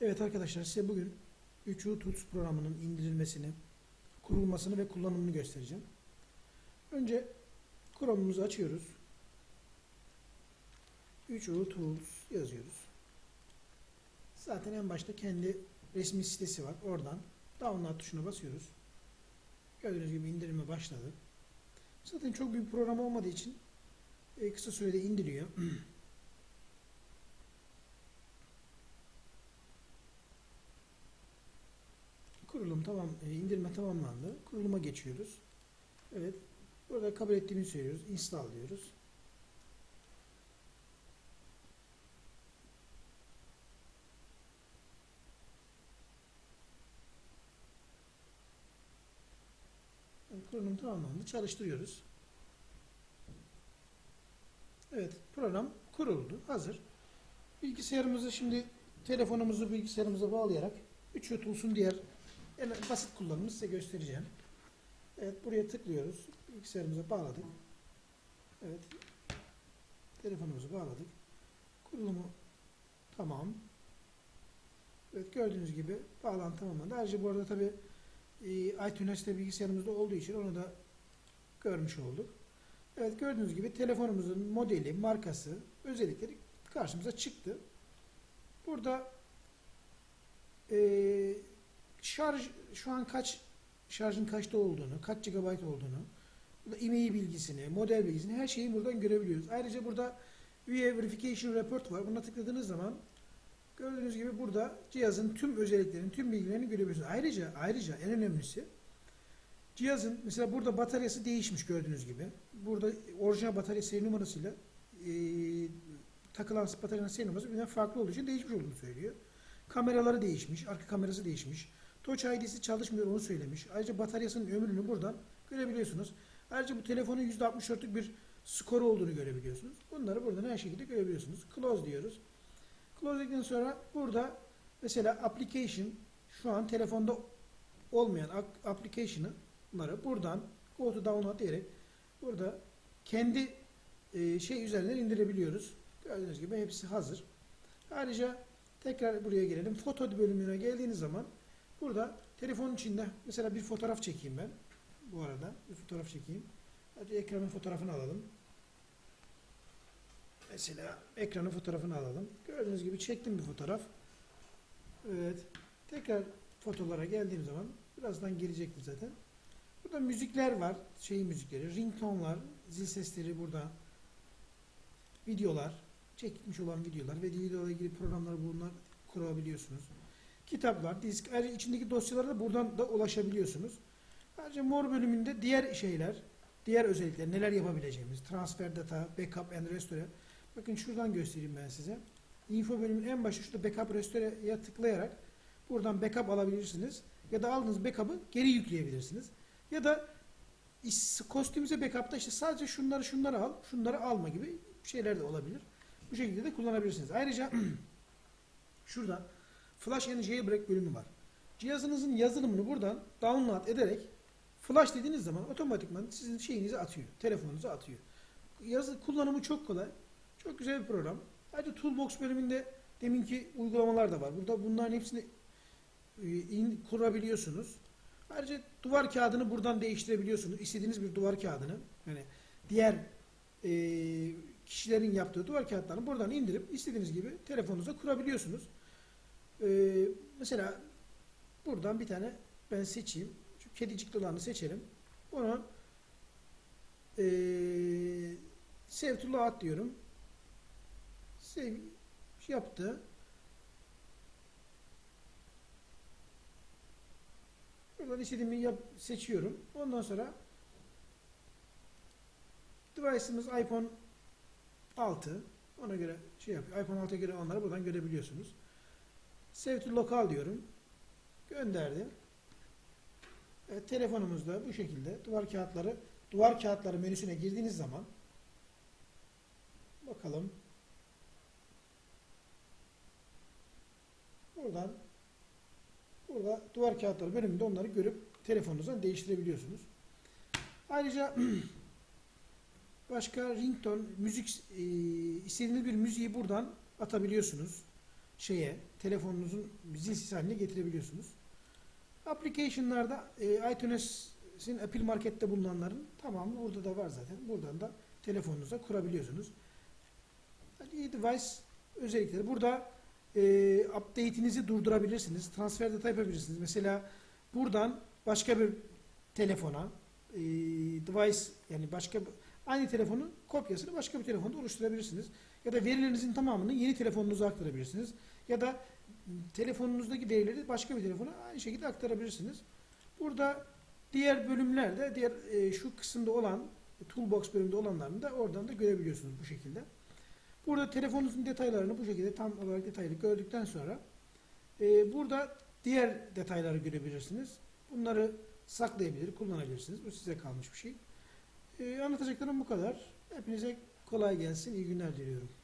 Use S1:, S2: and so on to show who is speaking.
S1: Evet arkadaşlar size bugün 3U Tools programının indirilmesini, kurulmasını ve kullanımını göstereceğim. Önce Chrome'umuzu açıyoruz. 3U Tools yazıyoruz. Zaten en başta kendi resmi sitesi var. Oradan download tuşuna basıyoruz. Gördüğünüz gibi indirime başladı. Zaten çok büyük program olmadığı için e, kısa sürede indiriyor. Kurulum tamam, e, indirme tamamlandı. Kuruluma geçiyoruz. Evet. Burada kabul ettiğimizi söylüyoruz. Install diyoruz. Kurulum tamamlandı. Çalıştırıyoruz. Evet, program kuruldu. Hazır. Bilgisayarımızı şimdi telefonumuzu bilgisayarımıza bağlayarak 3 Tools'un diğer en basit kullanımını size göstereceğim. Evet, buraya tıklıyoruz. Bilgisayarımıza bağladık. Evet. Telefonumuzu bağladık. Kurulumu tamam. Evet, gördüğünüz gibi bağlantı tamamlandı. Ayrıca bu arada tabi e, bilgisayarımızda olduğu için onu da görmüş olduk. Evet, gördüğünüz gibi telefonumuzun modeli, markası, özellikleri karşımıza çıktı. Burada e, şarj şu an kaç şarjın kaçta olduğunu, kaç GB olduğunu, e-mail bilgisini, model bilgisini her şeyi buradan görebiliyoruz. Ayrıca burada Üye Verification Report var. Buna tıkladığınız zaman gördüğünüz gibi burada cihazın tüm özelliklerini, tüm bilgilerini görebiliyorsunuz. Ayrıca ayrıca en önemlisi cihazın mesela burada bataryası değişmiş gördüğünüz gibi. Burada orijinal batarya seri numarasıyla e, takılan bataryanın seri numarası birbirinden farklı olduğu için değişmiş olduğunu söylüyor. Kameraları değişmiş, arka kamerası değişmiş. Touch ID'si çalışmıyor onu söylemiş. Ayrıca bataryasının ömrünü buradan görebiliyorsunuz. Ayrıca bu telefonun %64'lük bir skoru olduğunu görebiliyorsunuz. Bunları buradan her şekilde görebiliyorsunuz. Close diyoruz. Close dedikten sonra burada mesela application şu an telefonda olmayan ap- application'ları buradan go to download diyerek burada kendi e, şey üzerinden indirebiliyoruz. Gördüğünüz gibi hepsi hazır. Ayrıca tekrar buraya gelelim. Foto bölümüne geldiğiniz zaman burada telefonun içinde mesela bir fotoğraf çekeyim ben. Bu arada bir fotoğraf çekeyim. Hadi ekranın fotoğrafını alalım. Mesela ekranın fotoğrafını alalım. Gördüğünüz gibi çektim bir fotoğraf. Evet. Tekrar fotolara geldiğim zaman birazdan gelecektir zaten. Burada müzikler var. Şey müzikleri, ringtone'lar, zil sesleri burada. Videolar, çekilmiş olan videolar ve videolarla ilgili programları bunlar kurabiliyorsunuz. Kitaplar, disk, ayrıca içindeki dosyalara da buradan da ulaşabiliyorsunuz. Ayrıca mor bölümünde diğer şeyler, diğer özellikler, neler yapabileceğimiz, transfer data, backup and restore. Bakın şuradan göstereyim ben size. Info bölümünün en başı şurada backup restore'ya tıklayarak buradan backup alabilirsiniz. Ya da aldığınız backup'ı geri yükleyebilirsiniz. Ya da kostümüze backup'ta işte sadece şunları şunları al, şunları alma gibi şeyler de olabilir. Bu şekilde de kullanabilirsiniz. Ayrıca şurada Flash and Jailbreak bölümü var. Cihazınızın yazılımını buradan download ederek flash dediğiniz zaman otomatikman sizin şeyinizi atıyor. Telefonunuza atıyor. Yazı kullanımı çok kolay. Çok güzel bir program. Ayrıca Toolbox bölümünde deminki uygulamalar da var. Burada bunların hepsini e, in, kurabiliyorsunuz. Ayrıca duvar kağıdını buradan değiştirebiliyorsunuz. İstediğiniz bir duvar kağıdını yani diğer e, kişilerin yaptığı duvar kağıtlarını buradan indirip istediğiniz gibi telefonunuza kurabiliyorsunuz. E, mesela buradan bir tane ben seçeyim. Şu kedicikli olanı seçelim. Bunu e, to layout diyorum. Save yaptı. Buradan istediğimi yap, seçiyorum. Ondan sonra device'ımız iPhone 6. Ona göre şey yapıyor. iPhone 6'ya göre onları buradan görebiliyorsunuz. Save to local diyorum. Gönderdi. Evet, telefonumuzda bu şekilde duvar kağıtları duvar kağıtları menüsüne girdiğiniz zaman bakalım buradan burada duvar kağıtları bölümünde onları görüp telefonunuzdan değiştirebiliyorsunuz. Ayrıca başka ringtone, müzik e, istediğiniz bir müziği buradan atabiliyorsunuz. Şeye, telefonunuzun zil sesi haline getirebiliyorsunuz. Application'larda e, iTunes'in Apple Market'te bulunanların tamamı burada da var zaten. Buradan da telefonunuza kurabiliyorsunuz. Yani device özellikleri. Burada e, update'inizi durdurabilirsiniz. Transfer data yapabilirsiniz. Mesela buradan başka bir telefona e, device yani başka aynı telefonun kopyasını başka bir telefonda oluşturabilirsiniz. Ya da verilerinizin tamamını yeni telefonunuza aktarabilirsiniz. Ya da telefonunuzdaki verileri başka bir telefona aynı şekilde aktarabilirsiniz. Burada diğer bölümlerde diğer e, şu kısımda olan toolbox bölümünde olanlarını da oradan da görebiliyorsunuz bu şekilde. Burada telefonunuzun detaylarını bu şekilde tam olarak detaylı gördükten sonra e, burada diğer detayları görebilirsiniz. Bunları saklayabilir, kullanabilirsiniz. Bu size kalmış bir şey. E, anlatacaklarım bu kadar. Hepinize kolay gelsin, iyi günler diliyorum.